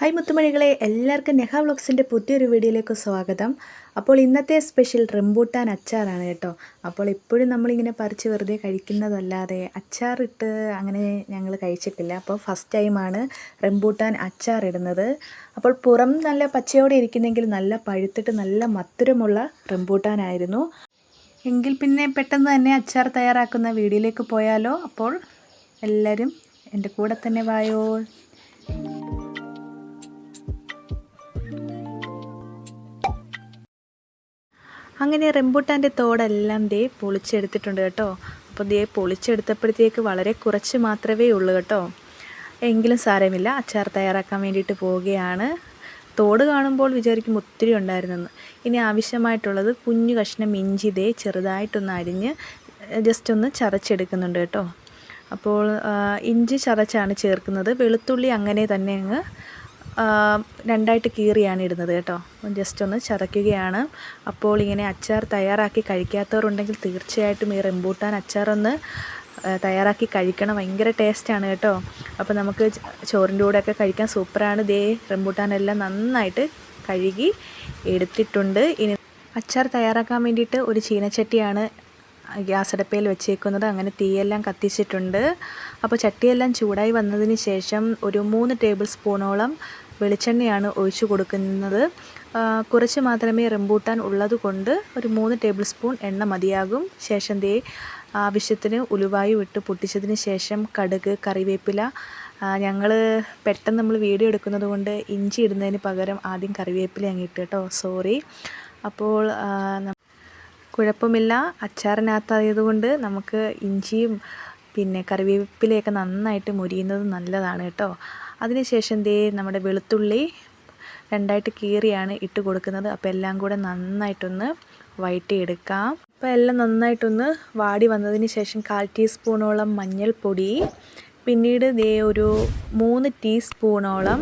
Hi മുത്തുമണികളെ. എല്ലാവർക്കും നെഹ വ്ളോഗ്സിന്റെ പുതിയൊരു വീഡിയോയിലേക്ക് സ്വാഗതം. അപ്പോൾ ഇന്നത്തെ സ്പെഷ്യൽ റംബൂട്ടാൻ അച്ചാറാണ് കേട്ടോ. അപ്പോൾ ഇപ്പോഴും നമ്മളിങ്ങനെ പറിച്ച് വെറുതെ കഴിക്കുന്നതല്ലാതെ അച്ചാറിട്ട് അങ്ങനെ ഞങ്ങൾ കഴിച്ചിട്ടില്ല. അപ്പോൾ ഫസ്റ്റ് ടൈമാണ് റംബൂട്ടാൻ അച്ചാറിടുന്നത് അപ്പോൾ പുറം നല്ല പച്ചയോടെ ഇരിക്കുന്നെങ്കിൽ നല്ല പഴുത്തിട്ട് നല്ല മധുരമുള്ള റംബൂട്ടാനായിരുന്നു എങ്കിൽ പിന്നെ പെട്ടെന്ന് തന്നെ അച്ചാർ തയ്യാറാക്കുന്ന വീഡിയോയിലേക്ക് പോയാലോ. അപ്പോൾ എല്ലാവരും എന്റെ കൂടെ തന്നെ വായോ. അങ്ങനെ റെമ്പൂട്ടാന്റെ തോടെല്ലാം ദേ പൊളിച്ചെടുത്തിട്ടുണ്ട് കേട്ടോ. അപ്പോൾ ദേ പൊളിച്ചെടുത്തപ്പോഴത്തേക്ക് വളരെ കുറച്ച് മാത്രമേ ഉള്ളൂ കേട്ടോ. എങ്കിലും സാരമില്ല. അച്ചാർ തയ്യാറാക്കാൻ വേണ്ടിയിട്ട് പോവുകയാണ്. തോട് കാണുമ്പോൾ വിചാരിക്കും ഒത്തിരി ഉണ്ടായിരുന്നെന്ന്. ഇനി ആവശ്യമായിട്ടുള്ളത് കുഞ്ഞു കഷ്ണം ഇഞ്ചി ദേ ചെറുതായിട്ടൊന്ന് അരിഞ്ഞ് ജസ്റ്റ് ഒന്ന് ചതച്ചെടുക്കുന്നുണ്ട് കേട്ടോ. അപ്പോൾ ഇഞ്ചി ചതച്ചാണ് ചേർക്കുന്നത്. വെളുത്തുള്ളി അങ്ങനെ തന്നെ അങ്ങ് രണ്ടായിട്ട് കീറിയാണ് ഇടുന്നത് കേട്ടോ. ജസ്റ്റ് ഒന്ന് ചതയ്ക്കുകയാണ്. അപ്പോൾ ഇങ്ങനെ അച്ചാർ തയ്യാറാക്കി കഴിക്കാത്തവരുണ്ടെങ്കിൽ തീർച്ചയായിട്ടും ഈ റെമ്പൂട്ടാൻ അച്ചാറൊന്ന് തയ്യാറാക്കി കഴിക്കണം. ഭയങ്കര ടേസ്റ്റാണ് കേട്ടോ. അപ്പോൾ നമുക്ക് ചോറിന്റെ കൂടെയൊക്കെ കഴിക്കാൻ സൂപ്പറാണ്. ദേ റെമ്പൂട്ടാനെല്ലാം നന്നായിട്ട് കഴുകി എടുത്തിട്ടുണ്ട്. ഇനി അച്ചാർ തയ്യാറാക്കാൻ വേണ്ടിയിട്ട് ഒരു ചീനച്ചട്ടിയാണ് ഗ്യാസ് അടുപ്പയിൽ വെച്ചേക്കുന്നത്. അങ്ങനെ തീയെല്ലാം കത്തിച്ചിട്ടുണ്ട്. അപ്പോൾ ചട്ടിയെല്ലാം ചൂടായി വന്നതിന് ശേഷം ഒരു മൂന്ന് ടേബിൾ സ്പൂണോളം വെളിച്ചെണ്ണയാണ് ഒഴിച്ചു കൊടുക്കുന്നത്. കുറച്ച് മാത്രമേ റംബൂട്ടാൻ ഉള്ളത് കൊണ്ട് ഒരു മൂന്ന് ടേബിൾ സ്പൂൺ എണ്ണ മതിയാകും. ശേഷം ദേ ആവശ്യത്തിന് ഉലുവായി വിട്ട് പൊട്ടിച്ചതിന് ശേഷം കടുക് കറിവേപ്പില ഞങ്ങൾ പെട്ടെന്ന് നമ്മൾ വീഡിയോ എടുക്കുന്നത് കൊണ്ട് ഇഞ്ചി ഇടുന്നതിന് പകരം ആദ്യം കറിവേപ്പില അങ്ങ് ഇട്ട് കേട്ടോ. സോറി അപ്പോൾ കുഴപ്പമില്ല. അച്ചാറിനകത്തായതുകൊണ്ട് നമുക്ക് ഇഞ്ചിയും പിന്നെ കറിവേപ്പിലയൊക്കെ നന്നായിട്ട് മുരിയുന്നത് നല്ലതാണ് കേട്ടോ. അതിനുശേഷം ദേ നമ്മുടെ വെളുത്തുള്ളി രണ്ടായിട്ട് കീറിയാണ് ഇട്ട് കൊടുക്കുന്നത്. അപ്പോൾ എല്ലാം കൂടെ നന്നായിട്ടൊന്ന് വഴറ്റിയെടുക്കാം. അപ്പോൾ എല്ലാം നന്നായിട്ടൊന്ന് വാടി വന്നതിന് ശേഷം കാൽ ടീസ്പൂണോളം മഞ്ഞൾപ്പൊടി പിന്നീട് ദേ ഒരു മൂന്ന് ടീസ്പൂണോളം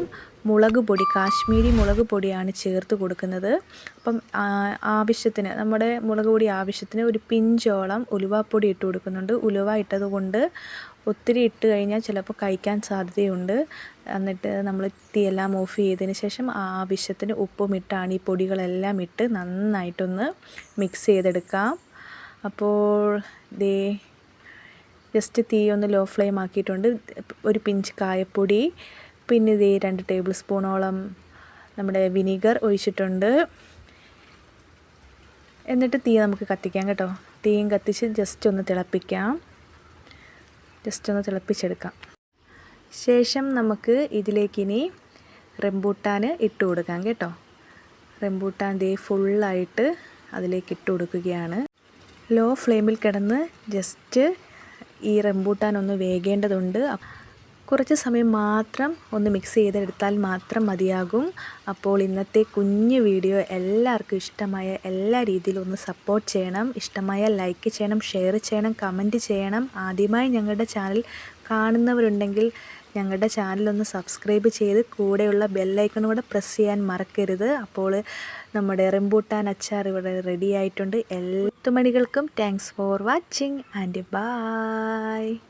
മുളക് പൊടി കാശ്മീരി മുളക് പൊടിയാണ് ചേർത്ത് കൊടുക്കുന്നത്. അപ്പം ആവശ്യത്തിന് നമ്മുടെ മുളക് പൊടി ആവശ്യത്തിന് ഒരു പിഞ്ചോളം ഉലുവാപ്പൊടി ഇട്ട് കൊടുക്കുന്നുണ്ട്. ഉലുവ ഇട്ടത് കൊണ്ട് ഒത്തിരി ഇട്ട് കഴിഞ്ഞാൽ ചിലപ്പോൾ കഴിക്കാൻ സാധ്യതയുണ്ട്. എന്നിട്ട് നമ്മൾ തീയെല്ലാം ഓഫ് ചെയ്തതിന് ശേഷം ആവശ്യത്തിന് ഉപ്പും ഇട്ടാണ് ഈ പൊടികളെല്ലാം ഇട്ട് നന്നായിട്ടൊന്ന് മിക്സ് ചെയ്തെടുക്കാം. അപ്പോൾ ദേ ജസ്റ്റ് തീ ഒന്ന് ലോ ഫ്ലെയിം ആക്കിയിട്ടുണ്ട്. ഒരു പിഞ്ച് കായപ്പൊടി പിന്നെ ഇതേ രണ്ട് ടേബിൾ സ്പൂണോളം നമ്മുടെ വിനീഗർ ഒഴിച്ചിട്ടുണ്ട്. എന്നിട്ട് തീ നമുക്ക് കത്തിക്കാം കേട്ടോ. തീയും കത്തിച്ച് ജസ്റ്റ് ഒന്ന് തിളപ്പിക്കാം. ജസ്റ്റ് ഒന്ന് തിളപ്പിച്ചെടുക്കാം. ശേഷം നമുക്ക് ഇതിലേക്കിനി റെമ്പൂട്ടാൻ ഇട്ട് കൊടുക്കാം കേട്ടോ. റംബൂട്ടാൻ ദേ ഫുള്ളായിട്ട് അതിലേക്ക് ഇട്ട് കൊടുക്കുകയാണ്. ലോ ഫ്ലെയിമിൽ കിടന്ന് ജസ്റ്റ് ഈ റംബൂട്ടാൻ ഒന്ന് വേകേണ്ടതുണ്ട്. കുറച്ച് സമയം മാത്രം ഒന്ന് മിക്സ് ചെയ്തെടുത്താൽ മാത്രം മതിയാകും. അപ്പോൾ ഇന്നത്തെ കുഞ്ഞു വീഡിയോ എല്ലാവർക്കും ഇഷ്ടമായ എല്ലാ രീതിയിലും ഒന്ന് സപ്പോർട്ട് ചെയ്യണം. ഇഷ്ടമായ ലൈക്ക് ചെയ്യണം ഷെയർ ചെയ്യണം കമന്റ് ചെയ്യണം. ആദ്യമായി ഞങ്ങളുടെ ചാനൽ കാണുന്നവരുണ്ടെങ്കിൽ ഞങ്ങളുടെ ചാനലൊന്ന് സബ്സ്ക്രൈബ് ചെയ്ത് കൂടെയുള്ള ബെല്ലൈക്കണും കൂടെ പ്രസ് ചെയ്യാൻ മറക്കരുത്. അപ്പോൾ നമ്മുടെ റിംബൂട്ടാൻ അച്ചാർ ഇവിടെ റെഡി ആയിട്ടുണ്ട്. എല്ലാ thanks for watching and bye